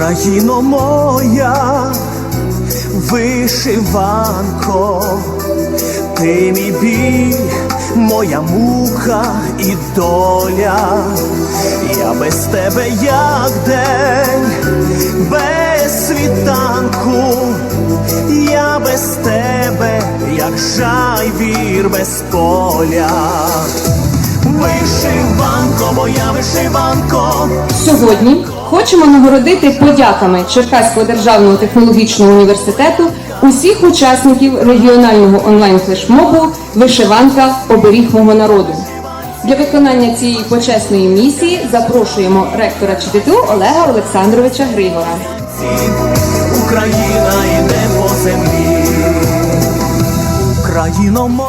Україно моя, вишиванко, ти мій біль, моя мука і доля, я без тебе як день, без світанку, я без тебе, як жайвір без поля. Вишиванко, моя вишиванко. Сьогодні хочемо нагородити подяками Черкаського державного технологічного університету усіх учасників регіонального онлайн-флешмобу Вишиванка оберіг мого народу. Для виконання цієї почесної місії запрошуємо ректора ЧТТУ Олега Олександровича Григора. Україна йде по землі.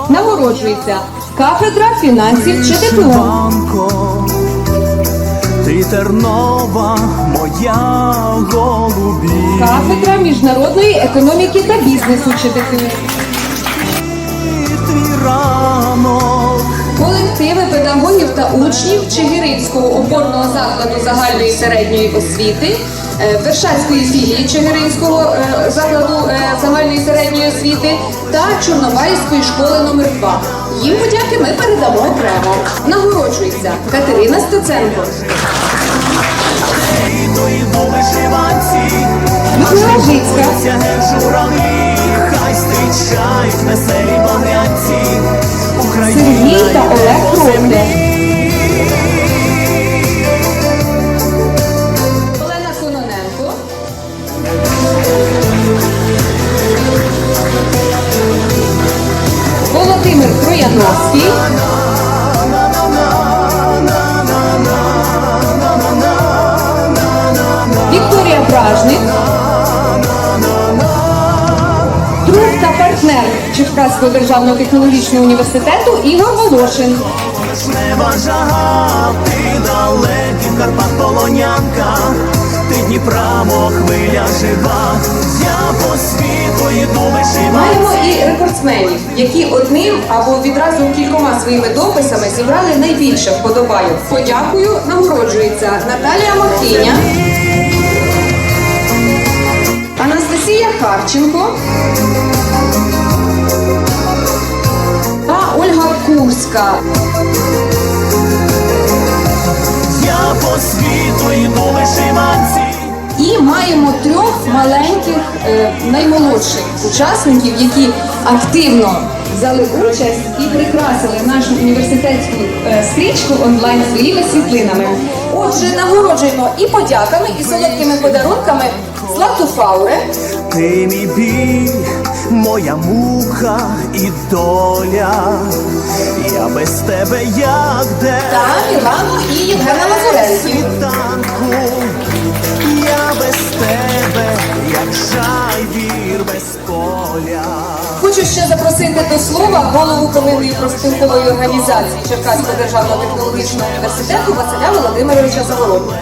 Нагороджується кафедра фінансів ЧТТУ. Тернова, моя голубі. Кафедра міжнародної економіки та бізнесу читати ранок, Колективи педагогів та учнів Чигиринського опорного закладу загальної середньої освіти, Вершацької філії Чигиринського е, закладу е, загальної середньої освіти та Чорнобайської школи номер 2 Їм подяки ми передамо окремо. Нагороджується Катерина Стеценко. Людмила Жицька, хай зустрічають веселі Трояновський. Вікторія Бражник, друг та партнер Черкаського державного технологічного університету Ігор Волошин. Ти Карпат полонянка, ти Дніпра, мов хвиля жива, Маємо і рекордсменів, які одним або відразу кількома своїми дописами зібрали найбільше вподобайок. Подякую, нагороджується Наталія Махиня, Анастасія Харченко та Ольга Курська. Я по світу. І маємо трьох маленьких е, наймолодших учасників, які активно взяли участь і прикрасили нашу університетську е, стрічку онлайн своїми світлинами. Отже, нагороджуємо і подяками, і солодкими подарунками Злату Фауре, Ти мій біль, моя мука і доля. Я без тебе як де та Мілану і Євгена Лазаренків. Хочу ще запросити до слова голову Коминної профспілкової організації Черкаського державного технологічного університету Василя Володимировича Заволодня.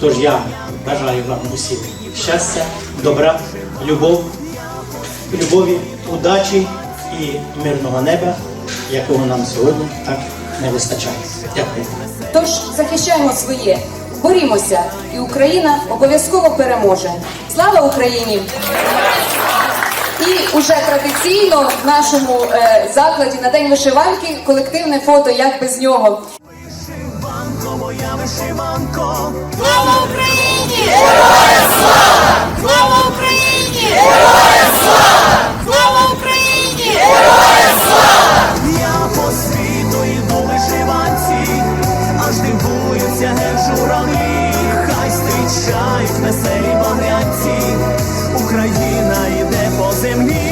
Тож я бажаю вам усім щастя, добра, любов, любові, удачі і мирного неба, якого нам сьогодні так не вистачає. Дякую. Тож захищаємо своє, борімося, і Україна обов'язково переможе. Слава Україні! І вже традиційно в нашому е, закладі на день вишиванки колективне фото як без нього. Вишиванко, моя вишиванко. Слава Україні! Героям слава! Слава Україні! Героям слава! Слава Україні! Героям слава! Я по світу йду вишиванці, аж дивуються гежурами. Хай зустрічають веселі багрянці. Україна землі.